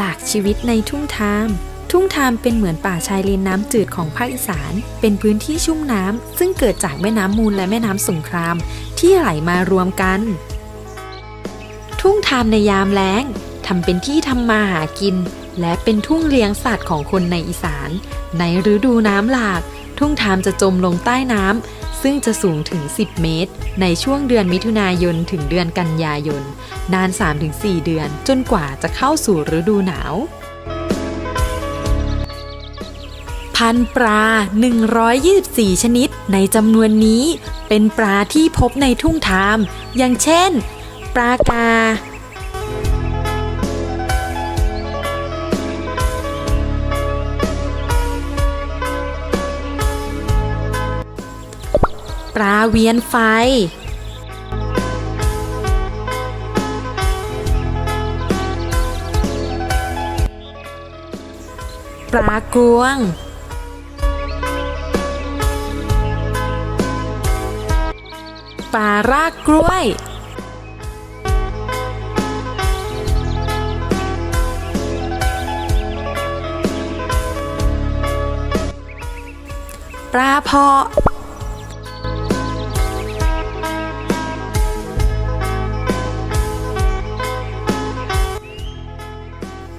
จากชีวิตในทุ่งทามทุ่งทามเป็นเหมือนป่าชายเลนน้ำจืดของภาคอีสาน เป็นพื้นที่ชุ่มน้ำซึ่งเกิดจากแม่น้ำมูลและแม่น้ำสงคราม ที่ไหลมารวมกัน ทุ่งทามในยามแล้งทำเป็นที่ทำมาหากิน และเป็นทุ่งเลี้ยงสัตว์ของคนในอีสาน ในฤดูน้ำหลาก ทุ่งทามจะจมลงใต้น้ำ ซึ่งจะสูงถึง 10 เมตร ในช่วงเดือนมิถุนายนถึงเดือนกันยายน นาน 3-4 เดือนจนกว่าจะเข้าสู่ฤดูหนาว พันปลา 124 ชนิด ในจำนวนนี้ เป็นปลาที่พบในทุ่งทาม อย่างเช่น ปลากา ปลาเวียนไฟ ปลากรวง ปลารากกล้วย ปลาเพาะ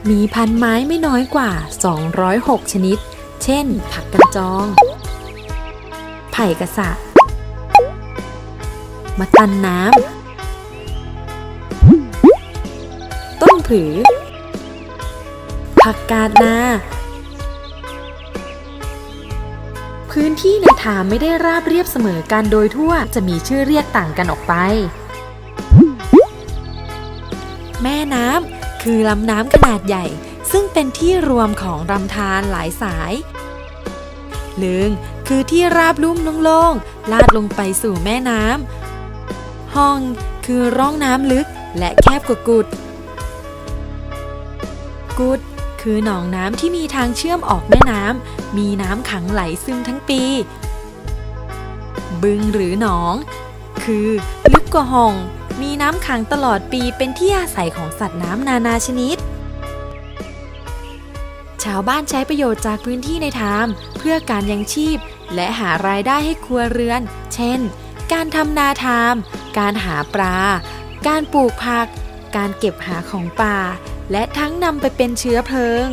มีพันไม้ไม่น้อยกว่า 206 ชนิด เช่น ผักกันจอง ไผ่กระสะมะตันน้ำ ต้นผือ ผักกาดนา พื้นที่ในถามไม่ได้ราบเรียบเสมอกันโดยทั่วจะมีชื่อเรียกต่างกันออกไป แม่น้ำ คือลำน้ำขนาดใหญ่ ซึ่งเป็นที่รวมของลำธารหลายสายลืองคือที่ราบลุ่มโล่งๆลาดลงไปสู่แม่น้ำห้องคือร่องน้ำลึกและแคบกว่ากุด กุดคือหนองน้ำที่มีทางเชื่อมออกแม่น้ำ มีน้ำขังไหลซึมทั้งปี บึงหรือหนอง คือ ลึกกว่าห้อง มีน้ำขังตลอดปีเป็นที่อาศัยของสัตว์น้ำนานาชนิด ชาวบ้านใช้ประโยชน์จากพื้นที่ในทาม เพื่อการยังชีพ และหารายได้ให้ครัวเรือน เช่น การทำนาทาม การหาปลา การปลูกผัก การเก็บหาของป่า และทั้งนำไปเป็นเชื้อเพลิง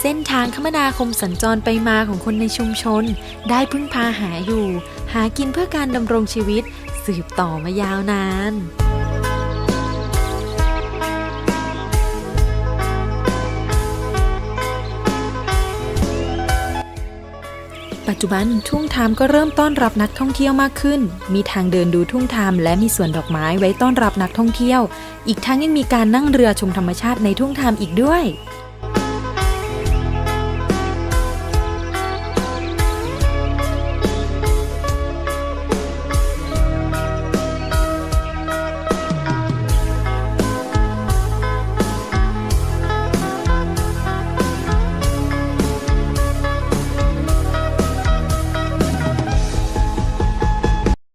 เส้นทางคมนาคมสัญจรไปมาของคนในชุมชน ได้พึ่งพาหาอยู่ หากินเพื่อการดำรงชีวิต สืบต่อมายาวนานปัจจุบันทุ่งทามก็เริ่มต้อนรับนักท่องเที่ยวมากขึ้น มีทางเดินดูทุ่งทามและมีสวนดอกไม้ไว้ต้อนรับนักท่องเที่ยว อีกทั้งยังมีการนั่งเรือชมธรรมชาติในทุ่งทามอีกด้วย